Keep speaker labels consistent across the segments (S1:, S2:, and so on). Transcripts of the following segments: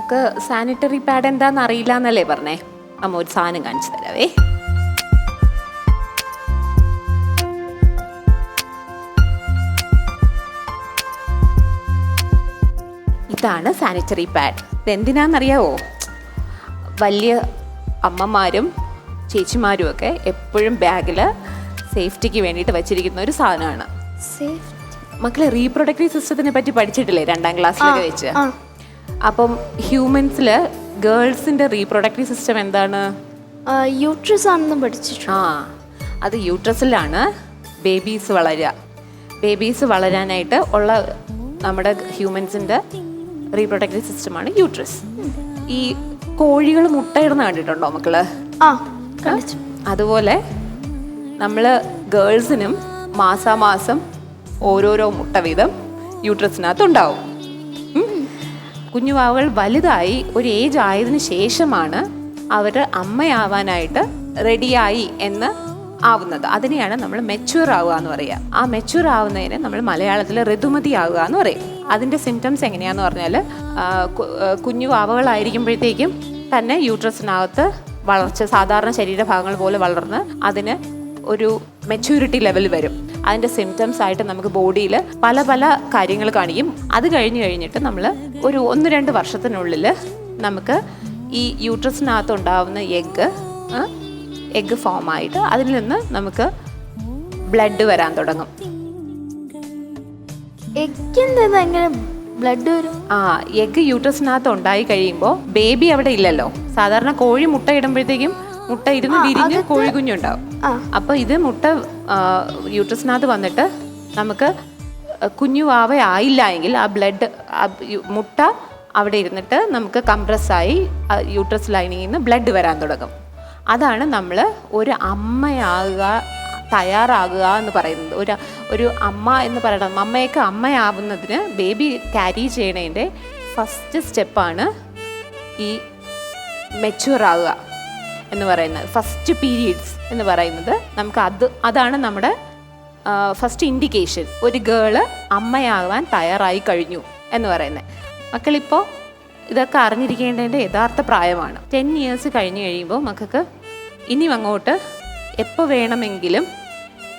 S1: Mock sanitary pad എന്താന്ന് അറിയില്ല എന്നല്ലേ പറഞ്ഞേ? അമ്മ ഒരു സാധനം കാണിച്ചു തരാവേ. ഇതാണ് സാനിറ്ററി പാഡ് ഇതെന്തിനാണെന്നറിയാവോ വലിയ അമ്മമാരും ചേച്ചിമാരും ഒക്കെ എപ്പോഴും ബാഗിൽ സേഫ്റ്റിക്ക് വേണ്ടിയിട്ട് വെച്ചിരിക്കുന്ന ഒരു സാധനമാണ്. മക്കളെ റീപ്രൊഡക്റ്റീവ് സിസ്റ്റത്തിനെ പറ്റി പഠിച്ചിട്ടില്ലേ രണ്ടാം ക്ലാസ്സിലൊക്കെ വെച്ച്. അപ്പം ഹ്യൂമൻസിൽ ഗേൾസിന്റെ റീപ്രൊഡക്റ്റീവ് സിസ്റ്റം എന്താണ്?
S2: യൂട്രസ് ആണെന്ന് പഠിച്ചിട്ടുണ്ട്.
S1: ആ അത് യൂട്രസിലാണ് ബേബീസ് വളരുക. ബേബീസ് വളരാനായിട്ട് ഉള്ള നമ്മുടെ ഹ്യൂമൻസിന്റെ റീപ്രൊഡക്റ്റീവ് സിസ്റ്റമാണ് യൂട്രസ് ഈ കോഴികൾ മുട്ടയിടുന്ന കണ്ടിട്ടുണ്ടോ മക്കൾ?
S2: ആ
S1: അതുപോലെ നമ്മൾ ഗേൾസിനും മാസാമാസം ഓരോരോ മുട്ട വീതം യൂട്രസിനകത്ത് ഉണ്ടാവും കുഞ്ഞുവാവുകൾ വലുതായി ഒരു ഏജ് ആയതിനു ശേഷമാണ് അവർ അമ്മയാവാനായിട്ട് റെഡിയായി എന്ന് ആവുന്നത്. അതിനെയാണ് നമ്മൾ മെച്യൂർ ആവുക എന്ന് പറയുക. ആ മെച്യൂർ ആവുന്നതിന് നമ്മൾ മലയാളത്തിൽ ഋതുമതി ആവുക എന്ന് പറയും. അതിന്റെ സിംറ്റംസ് എങ്ങനെയാന്ന് പറഞ്ഞാൽ കുഞ്ഞു വാവകളായിരിക്കുമ്പോഴത്തേക്കും തന്നെ യൂട്രസിനകത്ത് വളർച്ച സാധാരണ ശരീരഭാഗങ്ങൾ പോലെ വളർന്ന് അതിന് ഒരു മെച്യൂരിറ്റി ലെവൽ വരും. അതിന്റെ സിംറ്റംസ് ആയിട്ട് നമുക്ക് ബോഡിയിൽ പല പല കാര്യങ്ങൾ കാണിക്കും. അത് കഴിഞ്ഞ് കഴിഞ്ഞിട്ട് നമ്മൾ ഒരു ഒന്ന് രണ്ട് വർഷത്തിനുള്ളിൽ നമുക്ക് ഈ യൂട്രസിനകത്ത് ഉണ്ടാവുന്ന എഗ്ഗ് എഗ്ഗ് ഫോം ആയിട്ട് അതിൽ നിന്ന് നമുക്ക് ബ്ലഡ് വരാൻ തുടങ്ങും.
S2: ബ്ലഡ് വരും?
S1: ആ എഗ്ഗ് യൂട്രസിനകത്ത് ഉണ്ടായി കഴിയുമ്പോൾ ബേബി അവിടെ ഇല്ലല്ലോ. സാധാരണ കോഴി മുട്ട ഇടുമ്പോഴത്തേക്കും മുട്ട ഇരുന്ന് വിരിഞ്ഞ് കോഴി കുഞ്ഞുണ്ടാവും. അപ്പോൾ ഇത് മുട്ട യൂട്രസിനകത്ത് വന്നിട്ട് നമുക്ക് കുഞ്ഞു വാവ ആയില്ല എങ്കിൽ ആ ബ്ലഡ് മുട്ട അവിടെ ഇരുന്നിട്ട് നമുക്ക് കംപ്രസ്സായി യൂട്രസ് ലൈനിങ്ങിൽ നിന്ന് ബ്ലഡ് വരാൻ തുടങ്ങും. അതാണ് നമ്മൾ ഒരു അമ്മയാകുക തയ്യാറാകുക എന്ന് പറയുന്നത്. ഒരു ഒരു അമ്മ എന്ന് പറയണം അമ്മയൊക്കെ അമ്മയാവുന്നതിന് ബേബി ക്യാരി ചെയ്യണതിന്റെ ഫസ്റ്റ് സ്റ്റെപ്പാണ് ഈ മെച്യൂർ ആവുക എന്ന് പറയുന്നത്. ഫസ്റ്റ് പീരീഡ്സ് എന്ന് പറയുന്നത്. നമുക്ക് അത് അതാണ് നമ്മുടെ ഫസ്റ്റ് ഇൻഡിക്കേഷൻ ഒരു ഗേൾ അമ്മയാകാൻ തയ്യാറായി കഴിഞ്ഞു എന്ന് പറയുന്നത്. മക്കളിപ്പോൾ ഇതൊക്കെ അറിഞ്ഞിരിക്കേണ്ടതിന്റെ യഥാർത്ഥ പ്രായമാണ്. ടെൻ ഇയേഴ്സ് കഴിഞ്ഞ് കഴിയുമ്പോൾ മക്കൾക്ക് ഇനി അങ്ങോട്ട് എപ്പോൾ വേണമെങ്കിലും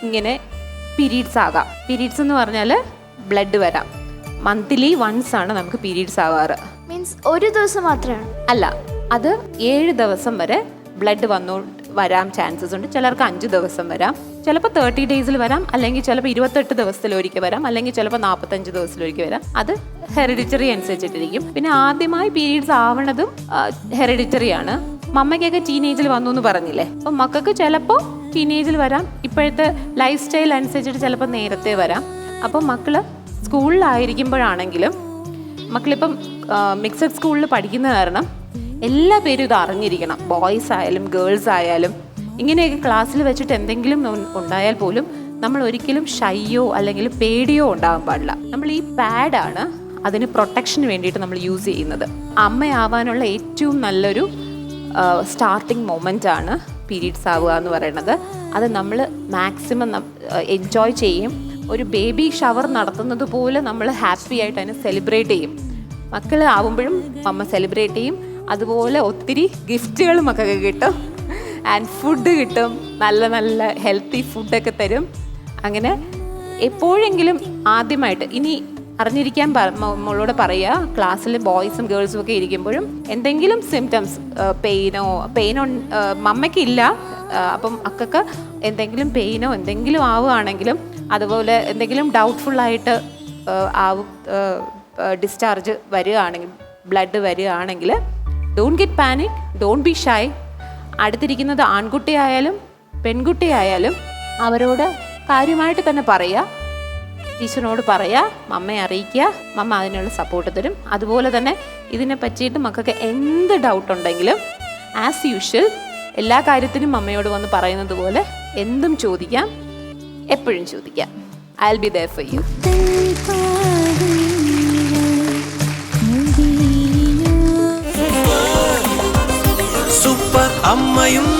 S1: ഇങ്ങനെ പീരീഡ്സ് ആകാം. പീരീഡ്സ് എന്ന് പറഞ്ഞാൽ ബ്ലഡ് വരാം. മന്ത്ലി വൺസ് ആണ് നമുക്ക് പീരീഡ്സ് ആവാറ്.
S2: മീൻസ് ഒരു ദിവസം മാത്രമാണ്.
S1: അല്ല അത് ഏഴ് ദിവസം വരെ ബ്ലഡ് വന്നു വരാൻ ചാൻസസ് ഉണ്ട്. ചിലർക്ക് അഞ്ച് ദിവസം വരാം. ചിലപ്പോൾ തേർട്ടി ഡേയ്സിൽ വരാം. അല്ലെങ്കിൽ ചിലപ്പോൾ ഇരുപത്തെട്ട് ദിവസത്തിലൊരിക്കൽ വരാം. അല്ലെങ്കിൽ ചിലപ്പോൾ നാൽപ്പത്തഞ്ച് ദിവസത്തിലൊരിക്കൽ വരാം. അത് ഹെറിഡിറ്ററി അനുസരിച്ചിട്ടിരിക്കും. പിന്നെ ആദ്യമായി പീരീഡ്സ് ആവണതും ഹെറിഡിറ്ററി ആണ്. മമ്മയ്ക്കൊക്കെ ടീനേജിൽ വന്നു എന്ന് പറഞ്ഞില്ലേ? അപ്പം മക്കൾക്ക് ചിലപ്പോൾ ടീനേജിൽ വരാം. ഇപ്പോഴത്തെ ലൈഫ് സ്റ്റൈൽ അനുസരിച്ചിട്ട് ചിലപ്പോൾ നേരത്തെ വരാം. അപ്പം മക്കൾ സ്കൂളിലായിരിക്കുമ്പോഴാണെങ്കിലും മക്കളിപ്പം മിക്സഡ് സ്കൂളിൽ പഠിക്കുന്ന കാരണം എല്ലാ പേരും ഇത് അറിഞ്ഞിരിക്കണം. ബോയ്സ് ആയാലും ഗേൾസ് ആയാലും. ഇങ്ങനെയൊക്കെ ക്ലാസ്സിൽ വെച്ചിട്ട് എന്തെങ്കിലും ഉണ്ടായാൽ പോലും നമ്മൾ ഒരിക്കലും ഷയ്യോ അല്ലെങ്കിൽ പേടിയോ ഉണ്ടാകാൻ പാടില്ല. നമ്മൾ ഈ പാഡാണ് അതിന് പ്രൊട്ടക്ഷന് വേണ്ടിയിട്ട് നമ്മൾ യൂസ് ചെയ്യുന്നത്. അമ്മയാവാനുള്ള ഏറ്റവും നല്ലൊരു സ്റ്റാർട്ടിങ് മൊമെന്റ് ആണ് പീരീഡ്സ് ആവുക എന്ന് പറയുന്നത്. അത് നമ്മൾ മാക്സിമം എൻജോയ് ചെയ്യും. ഒരു ബേബി ഷവർ നടത്തുന്നത് പോലെ നമ്മൾ ഹാപ്പി ആയിട്ട് അതിനെ സെലിബ്രേറ്റ് ചെയ്യും. മക്കൾ ആവുമ്പോഴും അമ്മ സെലിബ്രേറ്റ് ചെയ്യും. അതുപോലെ ഒത്തിരി ഗിഫ്റ്റുകൾ മക്കൾക്ക് കിട്ടും. ആൻഡ് ഫുഡ് കിട്ടും. നല്ല നല്ല ഹെൽത്തി ഫുഡൊക്കെ തരും. അങ്ങനെ എപ്പോഴെങ്കിലും ആദ്യമായിട്ട് ഇനി അറിഞ്ഞിരിക്കാൻ മോളോട് പറയുക ക്ലാസ്സിൽ ബോയ്സും ഗേൾസും ഒക്കെ ഇരിക്കുമ്പോഴും എന്തെങ്കിലും സിംറ്റംസ് പെയിനോ പെയിനോ മമ്മയ്ക്കില്ല അപ്പം അക്കൊക്കെ എന്തെങ്കിലും പെയിനോ എന്തെങ്കിലും ആവുകയാണെങ്കിലും അതുപോലെ എന്തെങ്കിലും ഡൗട്ട്ഫുള്ളായിട്ട് ആവും ഡിസ്ചാർജ് വരികയാണെങ്കിൽ ബ്ലഡ് വരികയാണെങ്കിൽ don't get panic don't be shy അടുത്തിരിക്കുന്നത് ആൺകുട്ടിയായാലും പെൺകുട്ടിയായാലും അവരോട് കാര്യമായിട്ട് തന്നെ പറയുക. ടീച്ചറിനോട് പറയുക മമ്മയെ അറിയിക്കുക മമ്മ അതിനുള്ള സപ്പോർട്ട് തരും. അതുപോലെ തന്നെ ഇതിനെ പറ്റിയിട്ട് മക്കൾക്ക് എന്ത് ഡൗട്ട് ഉണ്ടെങ്കിലും ആസ് യൂഷ്വൽ എല്ലാ കാര്യത്തിനും മമ്മയോട് വന്ന് പറയുന്നത് പോലെ എന്തും ചോദിക്കാം എപ്പോഴും ചോദിക്കാം. I will be there for
S3: you അമ്മയും മകളും